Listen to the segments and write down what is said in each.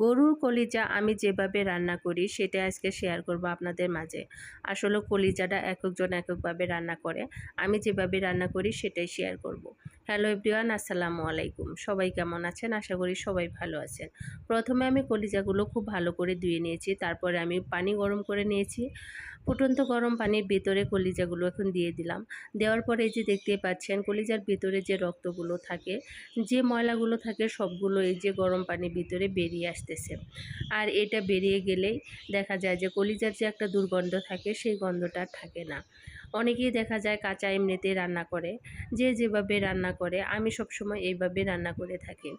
গরুর কলিজা আমি যেভাবে রান্না করি, সেটা আজকে শেয়ার করব আপনাদের মাঝে। আসলে কলিজাটা এককজন এককভাবে রান্না করে, আমি যেভাবে রান্না করি, সেটাই শেয়ার করব। হ্যালো এভরিওয়ান আসসালামু আলাইকুম। সবাই কেমন আছেন? আশা করি সবাই ভালো আছেন। প্রথমে আমি কলিজাগুলো খুব ভালো করে ধুয়ে নিয়েছি, তারপরে আমি পানি গরম করে নিয়েছি। ফুটন্ত গরম পানির ভিতরে কলিজাগুলো এখন দিয়ে দিলাম। দেওয়ার পরে যে দেখতে পাচ্ছেন, কলিজার ভিতরে যে রক্তগুলো থাকে, যে ময়লাগুলো থাকে, সবগুলো এই যে গরম পানির ভিতরে বেরিয়ে আসতেছে। আর এটা বেরিয়ে গেলেই দেখা যায় যে কলিজার যে একটা দুর্গন্ধ থাকে, সেই গন্ধটা থাকে না। অনেকেই দেখা যায় কাঁচা এমনিতেই রান্না করে, যে যেভাবে রান্না করে, আমি সবসময় এইভাবে রান্না করে থাকি।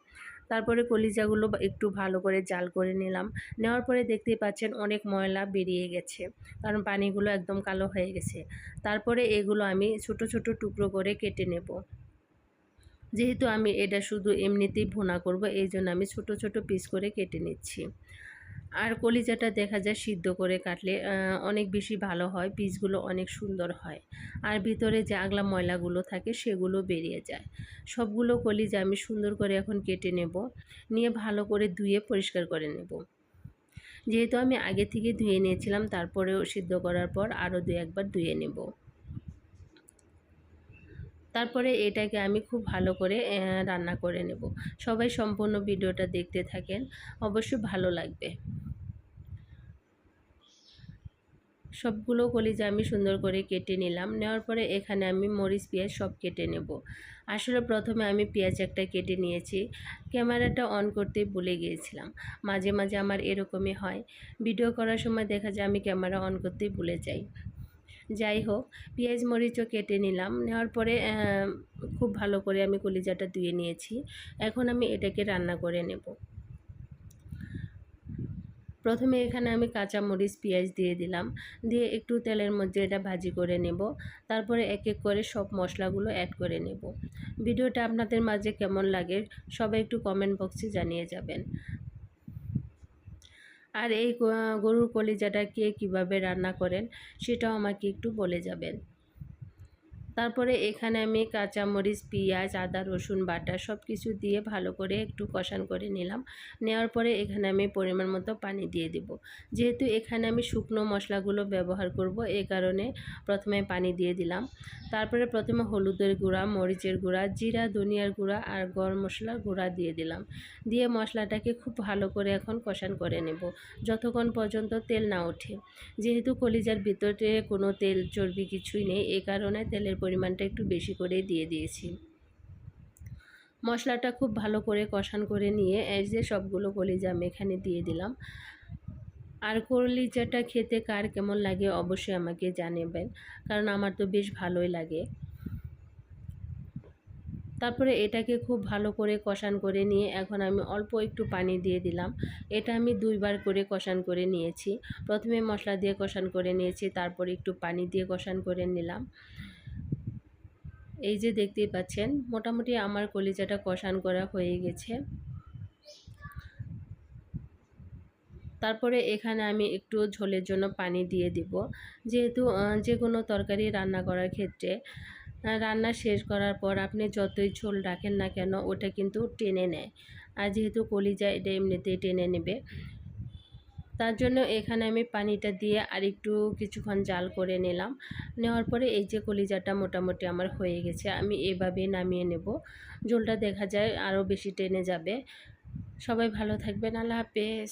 তারপরে কলিজাগুলো একটু ভালো করে জাল করে নিলাম। নেওয়ার পরে দেখতেই পাচ্ছেন অনেক ময়লা বেরিয়ে গেছে, কারণ পানিগুলো একদম কালো হয়ে গেছে। তারপরে এগুলো আমি ছোট ছোট টুকরো করে কেটে নেব। যেহেতু আমি এটা শুধু এমনিতেই ভোনা করব, এই জন্য আমি ছোট ছোট পিস করে কেটে নিচ্ছি। আর কলিজাটা দেখা যায় সিদ্ধ করে কাটলে অনেক বেশি ভালো হয়, পিসগুলো অনেক সুন্দর হয়। আর ভিতরে যে আগলা ময়লাগুলো থাকে সেগুলো বেরিয়ে যায়। সবগুলো কলিজা আমি সুন্দর করে এখন কেটে নেব, নিয়ে ভালো করে ধুয়ে পরিষ্কার করে নেব। যেহেতু আমি আগে থেকে ধুয়ে নিয়েছিলাম, তারপরেও সিদ্ধ করার পর আরও দু একবার ধুয়ে নেব। তারপরে এটাকে আমি খুব ভালো করে রান্না করে নেব। সবাই সম্পূর্ণ ভিডিওটা দেখতে থাকেন, অবশ্যই ভালো লাগবে। সবগুলো কলিজা আমি সুন্দর করে কেটে নিলাম, নেওয়ার পরে এখানে আমি মরিচ, পেঁয়াজ সব কেটে নেব। আসলে প্রথমে আমি পেঁয়াজ একটা কেটে নিয়েছি, ক্যামেরাটা অন করতে ভুলে গিয়েছিলাম। মাঝে মাঝে আমার এরকমই হয়, ভিডিও করার সময় দেখা যায় আমি ক্যামেরা অন করতেই ভুলে যাই। যাই হোক, পেঁয়াজ, মরিচও কেটে নিলাম। নেওয়ার পরে খুব ভালো করে আমি কলিজাটা ধুয়ে নিয়েছি। এখন আমি এটাকে রান্না করে নেব। প্রথমে এখানে আমি কাঁচা মরিচ, পেঁয়াজ দিয়ে দিলাম। দিয়ে একটু তেলের মধ্যে এটা ভাজি করে নেব। তারপরে এক এক করে সব মশলাগুলো অ্যাড করে নেব। ভিডিওটা আপনাদের মাঝে কেমন লাগে, সবাই একটু কমেন্ট বক্সে জানিয়ে যাবেন। আর এই গরুর কলিজাটা কে কীভাবে রান্না করেন সেটাও আমাকে একটু বলে যাবেন। তারপরে এখানে আমি কাঁচামরিচ, পেঁয়াজ, আদা, রসুন, বাটা সব কিছু দিয়ে ভালো করে একটু কষান করে নিলাম। নেওয়ার পরে এখানে আমি পরিমাণ মতো পানি দিয়ে দিব। যেহেতু এখানে আমি শুকনো মশলাগুলো ব্যবহার করব এই কারণে প্রথমে পানি দিয়ে দিলাম। তারপরে প্রথমে হলুদের গুঁড়া, মরিচের গুঁড়া, জিরা, ধনিয়ার গুঁড়া আর গরম মশলার গুঁড়া দিয়ে দিলাম। দিয়ে মশলাটাকে খুব ভালো করে এখন কষান করে নেব, যতক্ষণ পর্যন্ত তেল না ওঠে। যেহেতু কলিজার ভিতরে কোনো তেল চর্বি কিছুই নেই এই কারণে তেলের পরিমাণটা একটু বেশি করে দিয়ে দিয়েছি। মশলাটা খুব ভালো করে কষান করে নিয়ে এই যে সবগুলো কলিজা আমি এখানে দিয়ে দিলাম। আর কলিজাটা খেতে কার কেমন লাগে অবশ্যই আমাকে জানাবেন, কারণ আমার তো বেশ ভালোই লাগে। তারপরে এটাকে খুব ভালো করে কষান করে নিয়ে এখন আমি অল্প একটু পানি দিয়ে দিলাম। এটা আমি দুইবার করে কষান করে নিয়েছি। প্রথমে মশলা দিয়ে কষান করে নিয়েছি, তারপর একটু পানি দিয়ে কষান করে নিলাম। এই যে দেখতেই পাচ্ছেন, মোটামুটি আমার কলিজাটা কষান করা হয়ে গেছে। তারপরে এখানে আমি একটু ঝোলের জন্য পানি দিয়ে দিব। যেহেতু যে কোনো তরকারি রান্না করার ক্ষেত্রে রান্না শেষ করার পর আপনি যতই ঝোল রাখেন না কেন, ওটা কিন্তু টেনে নেয়। আর যেহেতু কলিজা, এটা এমনিতেই টেনে নেবে। তার জন্য এখানে আমি পানিটা দিয়ে আর একটু কিছুক্ষণ জাল করে নিলাম। নেওয়ার পরে এই যে কলিজাটা মোটামুটি আমার হয়ে গেছে, আমি এভাবে নামিয়ে নেব। ঝোলটা দেখা যায় আরও বেশি টেনে যাবে। সবাই ভালো থাকবেন, আল্লাহ হাফেজ।